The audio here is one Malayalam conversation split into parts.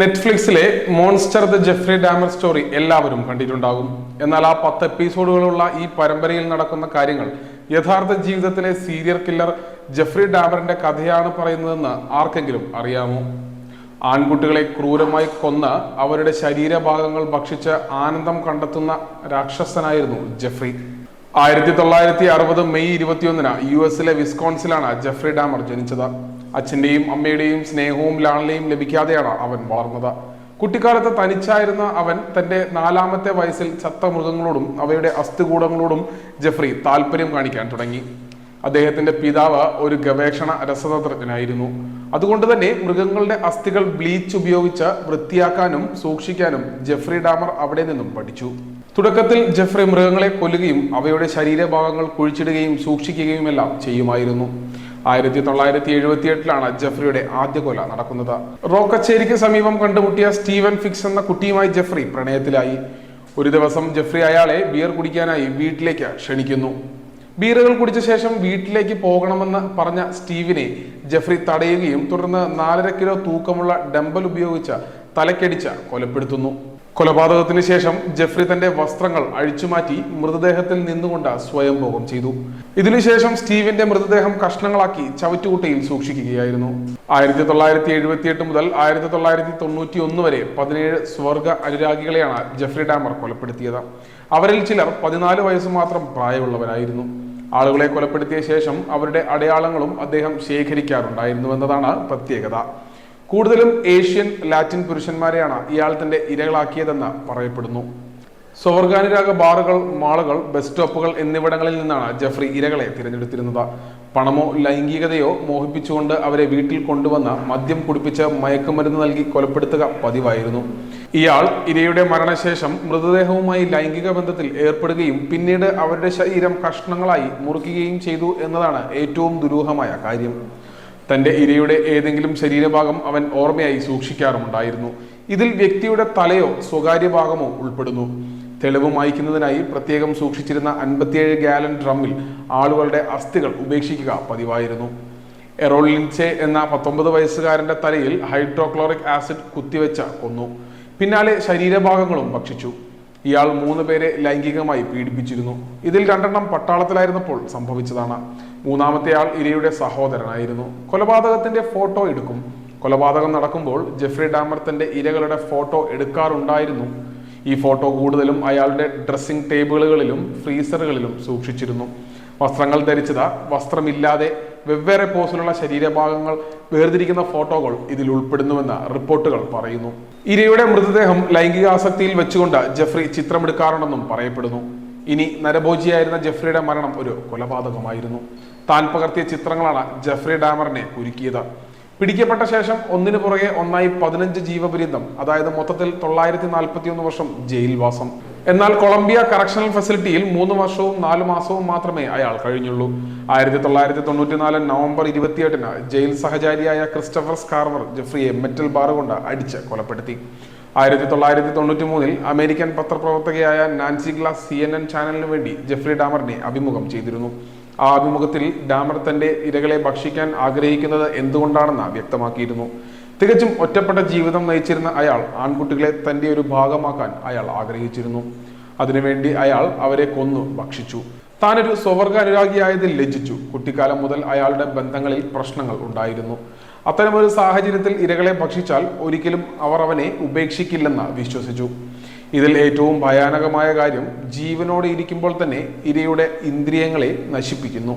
നെറ്റ്ഫ്ലിക്സിലെ monster the Jeffrey Dahmer story എല്ലാവരും കണ്ടിട്ടുണ്ടാകും. എന്നാൽ ആ പത്ത് എപ്പിസോഡുകളുള്ള ഈ പരമ്പരയിൽ നടക്കുന്ന കാര്യങ്ങൾ യഥാർത്ഥ ജീവിതത്തിലെ സീരിയൽ കില്ലർ ജെഫ്രി ഡാമറിന്റെ കഥയാണ് പറയുന്നതെന്ന് ആർക്കെങ്കിലും അറിയാമോ? ആൺകുട്ടികളെ ക്രൂരമായി കൊന്ന് അവരുടെ ശരീരഭാഗങ്ങൾ ഭക്ഷിച്ച് ആനന്ദം കണ്ടെത്തുന്ന രാക്ഷസനായിരുന്നു ജെഫ്രി. ആയിരത്തി തൊള്ളായിരത്തി അറുപത് മെയ് ഇരുപത്തിയൊന്നിന് യു എസിലെ വിസ്കോൺസിലാണ് ജെഫ്രി ഡാമർ ജനിച്ചത്. അച്ഛന്റെയും അമ്മയുടെയും സ്നേഹവും ലാളനയും ലഭിക്കാതെയാണ് അവൻ വളർന്നത്. കുട്ടിക്കാലത്ത് തനിച്ചായിരുന്ന അവൻ തന്റെ നാലാമത്തെ വയസ്സിൽ ചത്ത മൃഗങ്ങളോടും അവയുടെ അസ്ഥികൂടങ്ങളോടും ജെഫ്രി താല്പര്യം കാണിക്കാൻ തുടങ്ങി. അദ്ദേഹത്തിന്റെ പിതാവ് ഒരു ഗവേഷണ രസതന്ത്രജ്ഞനായിരുന്നു. അതുകൊണ്ട് തന്നെ മൃഗങ്ങളുടെ അസ്ഥികൾ ബ്ലീച്ച് ഉപയോഗിച്ച് വൃത്തിയാക്കാനും സൂക്ഷിക്കാനും ജെഫ്രി ഡാമർ അവിടെ നിന്നും പഠിച്ചു. തുടക്കത്തിൽ ജെഫ്രി മൃഗങ്ങളെ കൊല്ലുകയും അവയുടെ ശരീരഭാഗങ്ങൾ കുഴിച്ചിടുകയും സൂക്ഷിക്കുകയുമെല്ലാം ചെയ്യുമായിരുന്നു. ആയിരത്തി തൊള്ളായിരത്തി എഴുപത്തി എട്ടിലാണ് ജെഫ്രിയുടെ ആദ്യ കൊല നടക്കുന്നത്. റോക്കച്ചേരിക്ക് സമീപം കണ്ടുമുട്ടിയ സ്റ്റീവൻ ഫിക്സ് എന്ന കുട്ടിയുമായി ജെഫ്രി പ്രണയത്തിലായി. ഒരു ദിവസം ജെഫ്രി അയാളെ ബിയർ കുടിക്കാനായി വീട്ടിലേക്ക് ക്ഷണിക്കുന്നു. ബീറുകൾ കുടിച്ച ശേഷം വീട്ടിലേക്ക് പോകണമെന്ന് പറഞ്ഞ സ്റ്റീവിനെ ജെഫ്രി തടയുകയും തുടർന്ന് നാലര കിലോ തൂക്കമുള്ള ഡംബൽ ഉപയോഗിച്ച് തലക്കടിച്ച് കൊലപ്പെടുത്തുന്നു. കൊലപാതകത്തിന് ശേഷം ജെഫ്രി തന്റെ വസ്ത്രങ്ങൾ അഴിച്ചുമാറ്റി മൃതദേഹത്തിൽ നിന്നുകൊണ്ട് സ്വയംഭോഗം ചെയ്തു. ഇതിനുശേഷം സ്റ്റീവിന്റെ മൃതദേഹം കഷ്ണങ്ങളാക്കി ചവറ്റുകുട്ടയിൽ സൂക്ഷിക്കുകയായിരുന്നു. ആയിരത്തി തൊള്ളായിരത്തി എഴുപത്തിയെട്ട് മുതൽ ആയിരത്തി തൊള്ളായിരത്തി തൊണ്ണൂറ്റി ഒന്ന് വരെ പതിനേഴ് സ്വർഗ അനുരാഗികളെയാണ് ജെഫ്രി ഡാമർ കൊലപ്പെടുത്തിയത്. അവരിൽ ചിലർ പതിനാല് വയസ്സ് മാത്രം പ്രായമുള്ളവരായിരുന്നു. ആളുകളെ കൊലപ്പെടുത്തിയ ശേഷം അവരുടെ അടയാളങ്ങളും അദ്ദേഹം ശേഖരിക്കാറുണ്ടായിരുന്നു എന്നതാണ് പ്രത്യേകത. കൂടുതലും ഏഷ്യൻ ലാറ്റിൻ പുരുഷന്മാരെയാണ് ഇയാൾ തന്റെ ഇരകളാക്കിയതെന്ന് പറയപ്പെടുന്നു. സ്വർഗാനുരാഗ ബാറുകൾ മാളുകൾ ബസ് സ്റ്റോപ്പുകൾ എന്നിവിടങ്ങളിൽ നിന്നാണ് ജഫ്രി ഇരകളെ തിരഞ്ഞെടുത്തിരുന്നത്. പണമോ ലൈംഗികതയോ മോഹിപ്പിച്ചുകൊണ്ട് അവരെ വീട്ടിൽ കൊണ്ടുവന്ന മദ്യം കുടിപ്പിച്ച് മയക്കുമരുന്ന് നൽകി കൊലപ്പെടുത്തുക പതിവായിരുന്നു. ഇയാൾ ഇരയുടെ മരണശേഷം മൃതദേഹവുമായി ലൈംഗിക ബന്ധത്തിൽ ഏർപ്പെടുകയും പിന്നീട് അവരുടെ ശരീരം കഷ്ണങ്ങളായി മുറിക്കുകയും ചെയ്തു എന്നതാണ് ഏറ്റവും ദുരൂഹമായ കാര്യം. തന്റെ ഇരയുടെ ഏതെങ്കിലും ശരീരഭാഗം അവൻ ഓർമ്മയായി സൂക്ഷിക്കാറുമുണ്ടായിരുന്നു. ഇതിൽ വ്യക്തിയുടെ തലയോ സ്വകാര്യ ഭാഗമോ ഉൾപ്പെടുന്നു. തെളിവ് മായ്ക്കുന്നതിനായി പ്രത്യേകം സൂക്ഷിച്ചിരുന്ന അൻപത്തിയേഴ് ഗാലൻ ഡ്രമ്മിൽ ആളുകളുടെ അസ്ഥികൾ ഉപേക്ഷിക്കുക പതിവായിരുന്നു. എറോൾ ലിൻസെ എന്ന പത്തൊമ്പത് വയസ്സുകാരന്റെ തലയിൽ ഹൈഡ്രോക്ലോറിക് ആസിഡ് കുത്തിവെച്ച കൊന്നു. പിന്നാലെ ശരീരഭാഗങ്ങളും ഭക്ഷിച്ചു. ഇയാൾ മൂന്ന് പേരെ ലൈംഗികമായി പീഡിപ്പിച്ചിരുന്നു. ഇതിൽ രണ്ടെണ്ണം പട്ടാളത്തിലായിരുന്നപ്പോൾ സംഭവിച്ചതാണ്. മൂന്നാമത്തെ ആൾ ഇരയുടെ സഹോദരനായിരുന്നു. കൊലപാതകത്തിന്റെ ഫോട്ടോ എടുക്കും. കൊലപാതകം നടക്കുമ്പോൾ ജെഫ്രി ഡാമർ തന്റെ ഇരകളുടെ ഫോട്ടോ എടുക്കാറുണ്ടായിരുന്നു. ഈ ഫോട്ടോ കൂടുതലും അയാളുടെ ഡ്രസ്സിംഗ് ടേബിളുകളിലും ഫ്രീസറുകളിലും സൂക്ഷിച്ചിരുന്നു. വസ്ത്രങ്ങൾ ധരിച്ചത് വസ്ത്രമില്ലാതെ വെവ്വേറെ പോസിലുള്ള ശരീരഭാഗങ്ങൾ വേർതിരിക്കുന്ന ഫോട്ടോകൾ ഇതിൽ ഉൾപ്പെടുന്നുവെന്ന റിപ്പോർട്ടുകൾ പറയുന്നു. ഇരയുടെ മൃതദേഹം ലൈംഗികാസക്തിയിൽ വെച്ചുകൊണ്ട് ജെഫ്രി ചിത്രമെടുക്കാറുണ്ടെന്നും പറയപ്പെടുന്നു. ഇനി നരഭോജിയായിരുന്ന ജെഫ്രിയുടെ മരണം ഒരു കൊലപാതകമായിരുന്നു. താൻ പകർത്തിയ ചിത്രങ്ങളാണ് ജെഫ്രി ഡാമറിനെ ഒരുക്കിയത് പിടിക്കപ്പെട്ട ശേഷം ഒന്നിനു പുറകെ ഒന്നായി പതിനഞ്ച് ജീവപര്യന്തം അതായത് മൊത്തത്തിൽ തൊള്ളായിരത്തി നാൽപ്പത്തി ഒന്ന് വർഷം ജയിൽവാസം. എന്നാൽ കൊളംബിയ കറക്ഷണൽ ഫെസിലിറ്റിയിൽ മൂന്ന് വർഷവും നാല് മാസവും മാത്രമേ അയാൾ കഴിഞ്ഞുള്ളൂ. ആയിരത്തി തൊള്ളായിരത്തി തൊണ്ണൂറ്റിനാല് നവംബർ ഇരുപത്തിയെട്ടിന് ജയിൽ സഹചാരിയായ ക്രിസ്റ്റഫർ സ്കാർവർ ജെഫ്രിയെ മെറ്റൽ ബാർ കൊണ്ട് അടിച്ച് കൊലപ്പെടുത്തി. ആയിരത്തി തൊള്ളായിരത്തി തൊണ്ണൂറ്റി മൂന്നിൽ American പത്രപ്രവർത്തകയായ Nancy Glass C N N ചാനലിന് വേണ്ടി ജെഫ്രി ഡാമറിനെ അഭിമുഖം ചെയ്തിരുന്നു. ആ അഭിമുഖത്തിൽ ഡാമർ തന്റെ ഇരകളെ ഭക്ഷിക്കാൻ ആഗ്രഹിക്കുന്നത് എന്തുകൊണ്ടാണെന്ന് വ്യക്തമാക്കിയിരുന്നു. തികച്ചും ഒറ്റപ്പെട്ട ജീവിതം നയിച്ചിരുന്ന അയാൾ ആൺകുട്ടികളെ തന്റെ ഒരു ഭാഗമാക്കാൻ അയാൾ ആഗ്രഹിച്ചിരുന്നു. അതിനുവേണ്ടി അയാൾ അവരെ കൊന്നു ഭക്ഷിച്ചു. താനൊരു സ്വവർഗ അനുരാഗിയായതിൽ ലജ്ജിച്ചു. കുട്ടിക്കാലം മുതൽ അയാളുടെ ബന്ധങ്ങളിൽ പ്രശ്നങ്ങൾ ഉണ്ടായിരുന്നു. അത്തരമൊരു സാഹചര്യത്തിൽ ഇരകളെ ഭക്ഷിച്ചാൽ ഒരിക്കലും അവർ അവനെ ഉപേക്ഷിക്കില്ലെന്ന് വിശ്വസിച്ചു. ഇതിൽ ഏറ്റവും ഭയാനകമായ കാര്യം ജീവനോട് ഇരിക്കുമ്പോൾ തന്നെ ഇരയുടെ ഇന്ദ്രിയങ്ങളെ നശിപ്പിക്കുന്നു.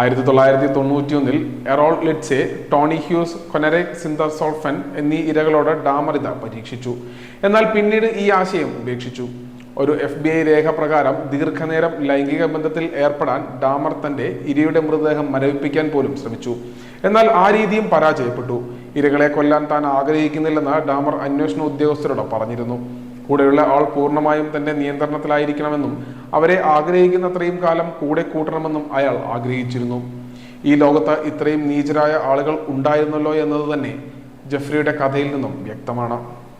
ആയിരത്തി തൊള്ളായിരത്തി തൊണ്ണൂറ്റി ഒന്നിൽ Errol Lindsey Tony Hughes Konerak Sinthasomphone എന്നീ ഇരകളോട് ഡാമറിത പരീക്ഷിച്ചു. എന്നാൽ പിന്നീട് ഈ ആശയം ഉപേക്ഷിച്ചു. ഒരു എഫ് ബി ഐ രേഖ പ്രകാരം ദീർഘനേരം ലൈംഗിക ബന്ധത്തിൽ ഏർപ്പെടാൻ ഡാമർ തന്റെ ഇരയുടെ മൃതദേഹം മരവിപ്പിക്കാൻ പോലും ശ്രമിച്ചു. എന്നാൽ ആ രീതിയും പരാജയപ്പെട്ടു. ഇരകളെ കൊല്ലാൻ താൻ ആഗ്രഹിക്കുന്നില്ലെന്ന് ഡാമർ അന്വേഷണ ഉദ്യോഗസ്ഥരോട് പറഞ്ഞിരുന്നു. കൂടെയുള്ള ആൾ പൂർണമായും തന്റെ നിയന്ത്രണത്തിലായിരിക്കണമെന്നും അവരെ ആഗ്രഹിക്കുന്നത്രയും കാലം കൂടെ കൂട്ടണമെന്നും അയാൾ ആഗ്രഹിച്ചിരുന്നു. ഈ ലോകത്ത് ഇത്രയും നീചരായ ആളുകൾ ഉണ്ടായിരുന്നല്ലോ എന്നത് തന്നെ ജെഫ്രിയുടെ കഥയിൽ നിന്നും വ്യക്തമാണ്.